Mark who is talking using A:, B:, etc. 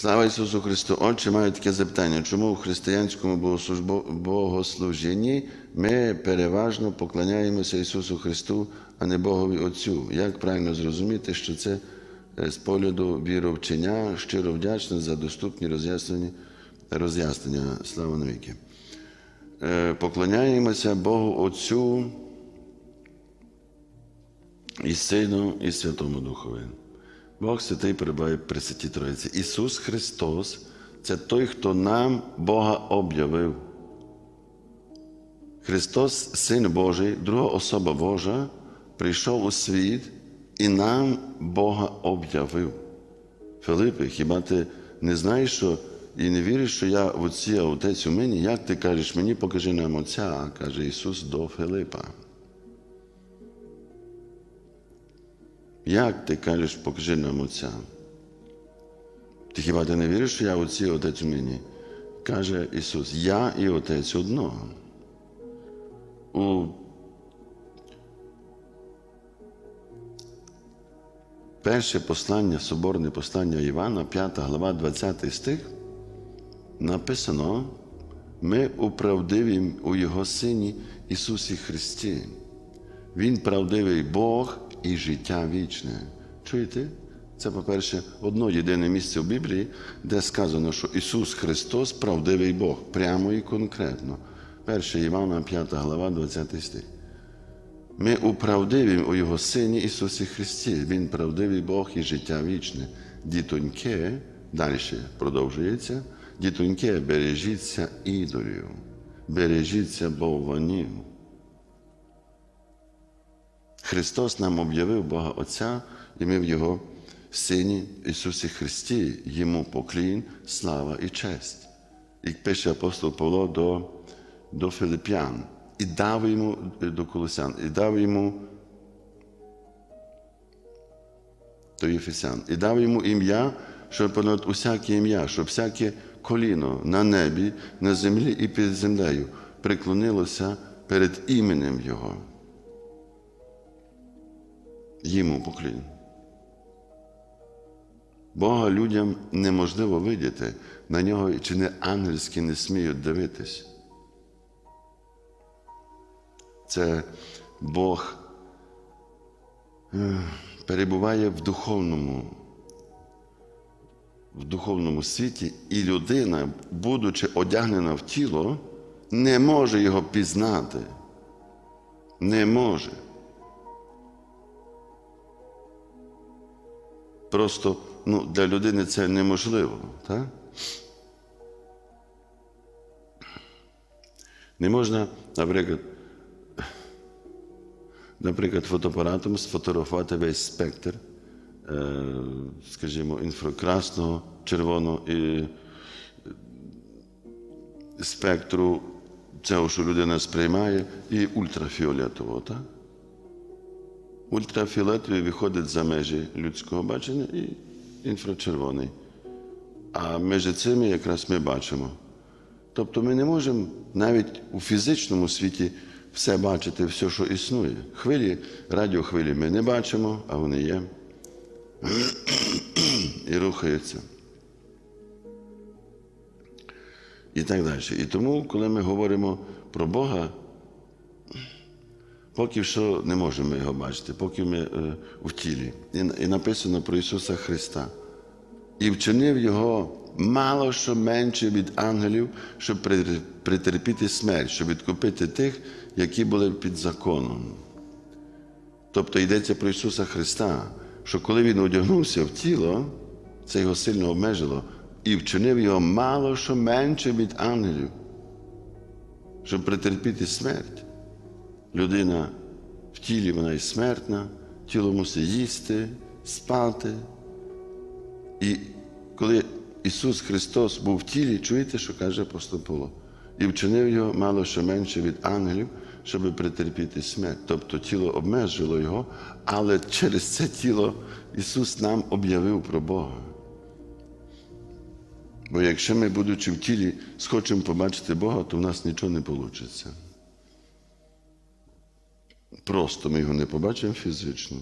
A: Слава Ісусу Христу! Отче, маю таке запитання, чому в християнському богослужінні ми переважно поклоняємося Ісусу Христу, а не Богові Отцю? Як правильно зрозуміти, що це е, з погляду віровчення щиро вдячне за доступні роз'яснення, роз'яснення. Слава навіки. Е, Поклоняємося Богу Отцю і Сину, і Святому Духові. Бог святий перебуває при Святій Троїці. Ісус Христос це той, хто нам Бога об'явив. Христос, Син Божий, друга особа Божа, прийшов у світ і нам Бога об'явив. Филипе, хіба ти не знаєш, що і не віриш, що я в Отці, а Отець у мені? Як ти кажеш мені, покажи нам Отця, каже Ісус до Филипа. Як ти кажеш, покажи нам Отця? Ти хіба ти не віриш, що я Отці, Отець у мені? Каже Ісус, я і Отець одного. У перше послання, соборне послання Івана, 5 глава, 20 стих, написано, ми управдиві у Його Сині Ісусі Христі. Він правдивий Бог і життя вічне. Чуєте? Це, по-перше, одно єдине місце в Біблії, де сказано, що Ісус Христос правдивий Бог, прямо і конкретно. 1 Івана, 5 глава, 20 стих. Ми управдиві у Його Сині Ісусі Христі. Він правдивий Бог і життя вічне. Дітоньке, далі продовжується, дітоньке, бережіться ідолів, бережіться бовванів. Христос нам об'явив Бога Отця, і ми в Його Сині Ісусі Христі, Йому поклін, слава і честь. І пише апостол Павло до, до Филип'ян, і дав йому до Колосян, і дав йому до Єфесян, і дав йому ім'я, що понад усяке ім'я, щоб всяке коліно на небі, на землі і під землею приклонилося перед іменем Його. Йому поклін. Бога людям неможливо видіти, на нього чи не ангельські не сміють дивитись. Це Бог е, перебуває в духовному, в духовному світі, і людина, будучи одягнена в тіло, не може його пізнати. Не може. Просто ну, для людини це неможливо. Так? Не можна, наприклад, наприклад, фотоапаратом сфотографувати весь спектр, е, скажімо, інфракрасного, червоного і спектру цього, що людина сприймає, і ультрафіолетового. Так? Ультрафіолетовий виходить за межі людського бачення і інфрачервоний. А між цими якраз ми бачимо. Тобто ми не можемо навіть у фізичному світі все бачити, все, що існує. Хвилі, радіохвилі ми не бачимо, а вони є. І рухаються. І так далі. І тому, коли ми говоримо про Бога, Поки що не можемо його бачити, поки ми е, в тілі. І, і написано про Ісуса Христа. І вчинив Його мало що менше від ангелів, щоб при- притерпіти смерть, щоб відкупити тих, які були під законом. Тобто йдеться про Ісуса Христа, що коли Він одягнувся в тіло, це його сильно обмежило, і вчинив його мало що менше від ангелів, щоб притерпіти смерть. Людина в тілі вона і смертна, тіло мусить їсти, спати. І коли Ісус Христос був в тілі, чуєте, що каже апостол Павло? І вчинив його мало що менше від ангелів, щоб претерпіти смерть. Тобто тіло обмежило його, але через це тіло Ісус нам об'явив про Бога. Бо якщо ми, будучи в тілі, схочемо побачити Бога, то в нас нічого не вийде. Просто ми його не побачимо фізично.